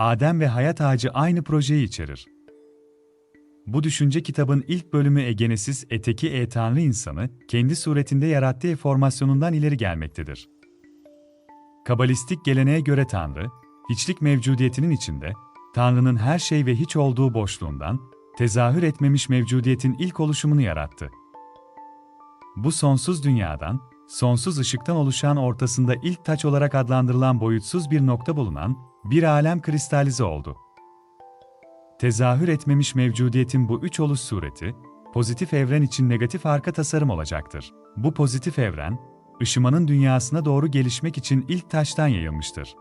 Adem ve Hayat Ağacı aynı projeyi içerir. Bu düşünce kitabın ilk bölümü Egenesis Eteki E Tanrı insanı, kendi suretinde yarattığı formasyonundan ileri gelmektedir. Kabalistik geleneğe göre Tanrı, hiçlik mevcudiyetinin içinde, Tanrı'nın her şey ve hiç olduğu boşluğundan, tezahür etmemiş mevcudiyetin ilk oluşumunu yarattı. Bu sonsuz dünyadan, sonsuz ışıktan oluşan ortasında ilk taç olarak adlandırılan boyutsuz bir nokta bulunan, bir alem kristalize oldu. Tezahür etmemiş mevcudiyetin bu üç oluş sureti, pozitif evren için negatif arka tasarım olacaktır. Bu pozitif evren, ışımanın dünyasına doğru gelişmek için ilk taştan yayılmıştır.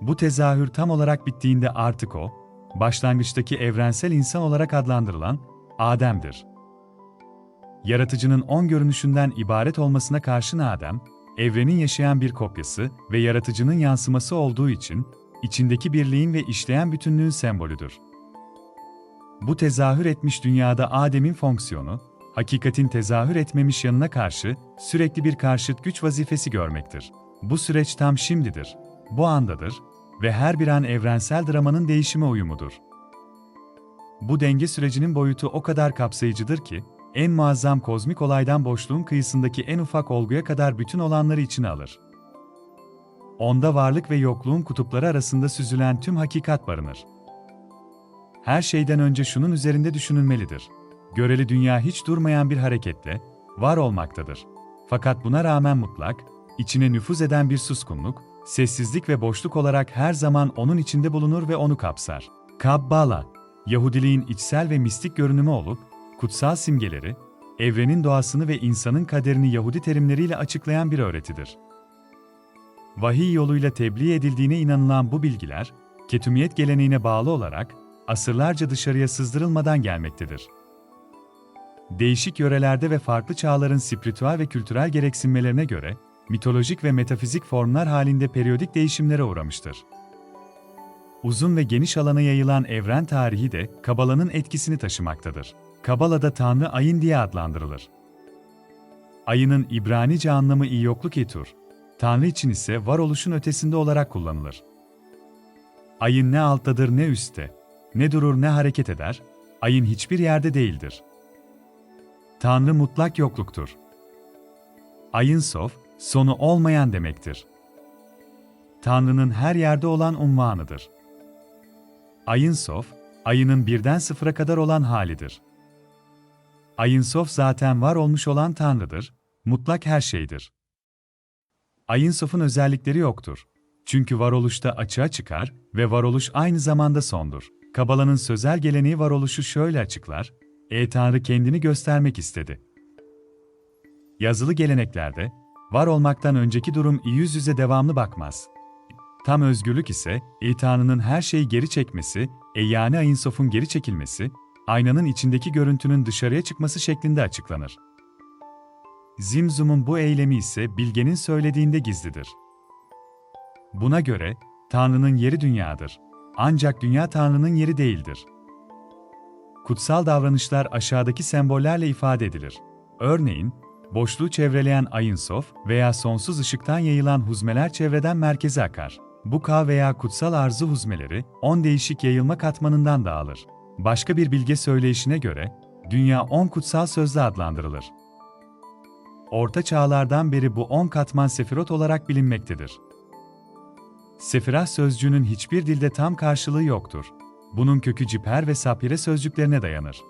Bu tezahür tam olarak bittiğinde artık o, başlangıçtaki evrensel insan olarak adlandırılan Adem'dir. Yaratıcının on görünüşünden ibaret olmasına karşın Adem, evrenin yaşayan bir kopyası ve yaratıcının yansıması olduğu için, içindeki birliğin ve işleyen bütünlüğün sembolüdür. Bu tezahür etmiş dünyada Adem'in fonksiyonu, hakikatin tezahür etmemiş yanına karşı sürekli bir karşıt güç vazifesi görmektir. Bu süreç tam şimdidir, bu andadır ve her bir an evrensel dramanın değişime uyumudur. Bu denge sürecinin boyutu o kadar kapsayıcıdır ki, en muazzam kozmik olaydan boşluğun kıyısındaki en ufak olguya kadar bütün olanları içine alır. Onda varlık ve yokluğun kutupları arasında süzülen tüm hakikat barınır. Her şeyden önce şunun üzerinde düşünülmelidir. Göreli dünya hiç durmayan bir hareketle var olmaktadır. Fakat buna rağmen mutlak, içine nüfuz eden bir suskunluk, sessizlik ve boşluk olarak her zaman onun içinde bulunur ve onu kapsar. Kabbala, Yahudiliğin içsel ve mistik görünümü olup, kutsal simgeleri, evrenin doğasını ve insanın kaderini Yahudi terimleriyle açıklayan bir öğretidir. Vahiy yoluyla tebliğ edildiğine inanılan bu bilgiler, ketumiyet geleneğine bağlı olarak asırlarca dışarıya sızdırılmadan gelmektedir. Değişik yörelerde ve farklı çağların spiritüel ve kültürel gereksinmelerine göre, mitolojik ve metafizik formlar halinde periyodik değişimlere uğramıştır. Uzun ve geniş alana yayılan evren tarihi de Kabala'nın etkisini taşımaktadır. Kabala'da Tanrı Ayın diye adlandırılır. Ayının İbranice anlamı iyi yokluk etur, Tanrı için ise varoluşun ötesinde olarak kullanılır. Ayın ne alttadır ne üstte, ne durur ne hareket eder, ayın hiçbir yerde değildir. Tanrı mutlak yokluktur. Ayın sof, sonu olmayan demektir. Tanrı'nın her yerde olan unvanıdır. Ayın sof, ayının birden sıfıra kadar olan halidir. Ayın sof zaten var olmuş olan Tanrı'dır, mutlak her şeydir. Ayın sofun özellikleri yoktur. Çünkü varoluşta açığa çıkar ve varoluş aynı zamanda sondur. Kabala'nın sözel geleneği varoluşu şöyle açıklar, E Tanrı kendini göstermek istedi. Yazılı geleneklerde, var olmaktan önceki durum yüz yüze devamlı bakmaz. Tam özgürlük ise, E Tanrı'nın her şeyi geri çekmesi, e yani ayın sofun geri çekilmesi, aynanın içindeki görüntünün dışarıya çıkması şeklinde açıklanır. Zimzum'un bu eylemi ise bilgenin söylediğinde gizlidir. Buna göre, Tanrı'nın yeri dünyadır. Ancak dünya Tanrı'nın yeri değildir. Kutsal davranışlar aşağıdaki sembollerle ifade edilir. Örneğin, boşluğu çevreleyen ayın sof veya sonsuz ışıktan yayılan huzmeler çevreden merkeze akar. Bu K veya kutsal arzu huzmeleri, on değişik yayılma katmanından dağılır. Başka bir bilge söyleyişine göre, dünya on kutsal sözle adlandırılır. Orta çağlardan beri bu on katman sefirot olarak bilinmektedir. Sefirah sözcüğünün hiçbir dilde tam karşılığı yoktur. Bunun kökü ciper ve sapire sözcüklerine dayanır.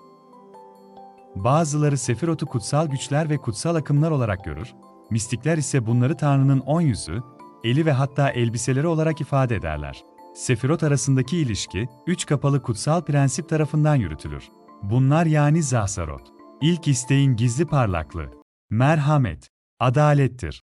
Bazıları sefirotu kutsal güçler ve kutsal akımlar olarak görür, mistikler ise bunları Tanrı'nın on yüzü, eli ve hatta elbiseleri olarak ifade ederler. Sefirot arasındaki ilişki, üç kapalı kutsal prensip tarafından yürütülür. Bunlar yani Zahsarot. İlk isteğin gizli parlaklığı, merhamet, adalettir.